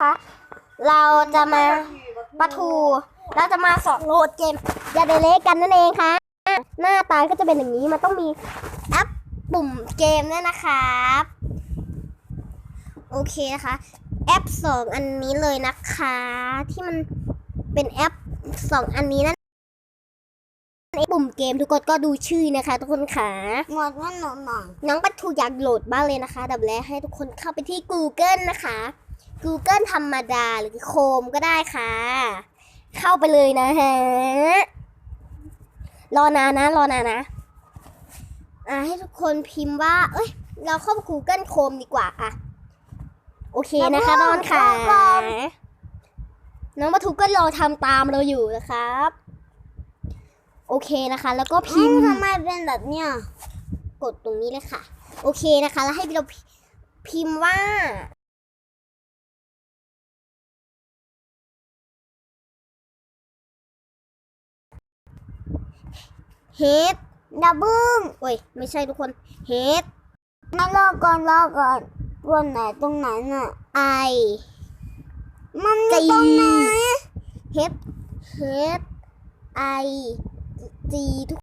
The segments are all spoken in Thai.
คะเราจะมาปะทูเราจะมาสอนโหลดเกมยาเดเล็กกันนั่นเองค่ะ หน้าตาก็จะเป็นอย่างนี้มันต้องมีแอปปุ่มเกมด้วยนะครับโอเคนะคะแอปสองอันนี้เลยนะคะ ที่มันเป็นแอปสองอันนี้นั่นปุ่มเกมทุกคนก็ดูชื่อนะคะ ทุกคนค่ะหมดว่าหนูหน่อยน้องปัทูอยากโหลดบ้างเลยนะคะดับแรกให้ทุกคนเข้าไปที่ Google นะคะ Google ธรรมดาหรือโคมก็ได้ค่ะ เข้าไปเลยนะฮะ รอนานนะ รอนานนะ อ่าให้ทุกคนพิมพ์ว่า เอ้ย เราเข้าไป Google Chrome ดีกว่าอะ โอเคนะคะน้องค่ะ น้องปทูก็รอทำตามเราอยู่นะครับ โอเคนะคะ แล้วก็พิพิมมพ์ทำไมเป็นแบบเนี้ยกดตรงนี้เลยค่ะ โอเคนะคะ แล้วให้เราพิพิมพ์ว่า เฮดดับเบิ้งโอ้ย ไม่ใช่ทุกคนเฮดมารอก่อนรอก่อนวันไหนตรงไหนน่ะไอมันอจียู่ตรงไหนเฮดเฮดไอจีทุก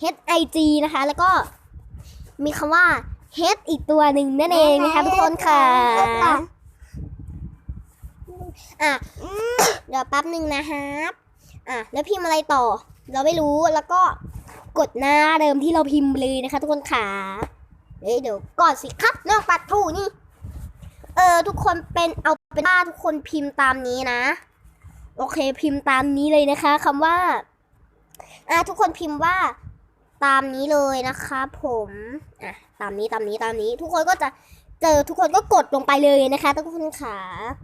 เฮดไอจีนะคะ แล้วก็มีคำว่าเฮดอีกตัวหนึ่งนั่นเองนะคะทุกคนค่ะอะเดี๋ยวแป๊บหนึ่งนะครับอะแล้วพิมพ์อะไรต่อ เราไม่รู้แล้วก็กดหน้าเดิมที่เราพิมพ์เลยนะคะ ทุกคนขาเอ้ยเดี๋ยวก่อนสิครับนอกปัดถูนี่ เออทุกคนเป็นเอาเป็นว่าทุกคนพิมพ์ตามนี้นะ โอเคพิมพ์ตามนี้เลยนะคะคำว่าอะทุกคนพิมพ์ว่าตามนี้เลยนะคะผมอะตามนี้ตามนี้ตามนี้ ทุกคนก็จะเจอทุกคนก็กดลงไปเลยนะคะทุกคนขา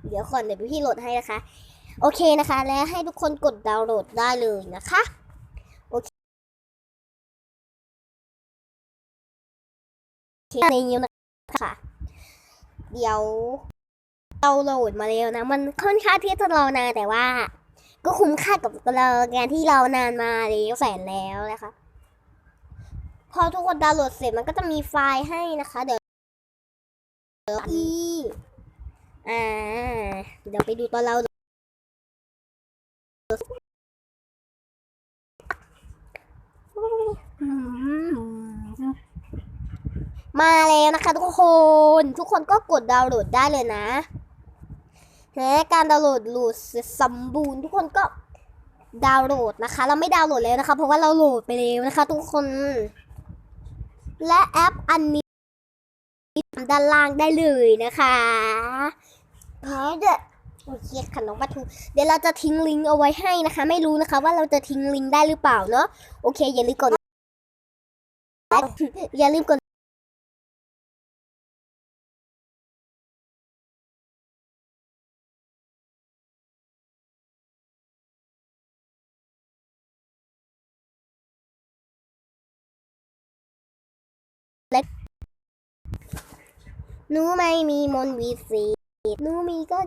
เดี๋ยวก่อนเดี๋ยวพี่โหลดให้นะคะ โอเคนะคะ และให้ทุกคนกดดาวน์โหลดได้เลยนะคะ ในนี้นะคะ เดี๋ยวเราโหลดมาแล้วนะ มันค่อนข้างที่จะรอนานแต่ว่า ก็คุ้มค่ากับเรางานที่เรานานมาแล้วแสนแล้วนะคะ พอทุกคนดาวน์โหลดเสร็จมันก็จะมีไฟล์ให้นะคะ เดี๋ยวอีอ่า เดี๋ยวไปดูตอนเรา มาแล้วนะคะ ทุกคน ทุกคนก็กดดาวน์โหลดได้เลยนะและการดาวน์โหลดโหลดสมบูรณ์ ทุกคนก็ดาวน์โหลดนะคะ เราไม่ดาวน์โหลดแล้วนะคะ เพราะว่าเราโหลดไปแล้วนะคะ ทุกคน และแอปอันนี้ด้านล่างได้เลยนะคะพอเด้อโอเคค่ะน้องปะทูเดี๋ยวเราจะทิ้งลิงก์เอาไว้ให้นะคะ ไม่รู้นะคะ ว่าเราจะทิ้งลิงก์ได้หรือเปล่าเนาะโอเคอย่าลืมกดอย่าลืมกด หนูไม่มีมนต์วิเศษหนูมีก็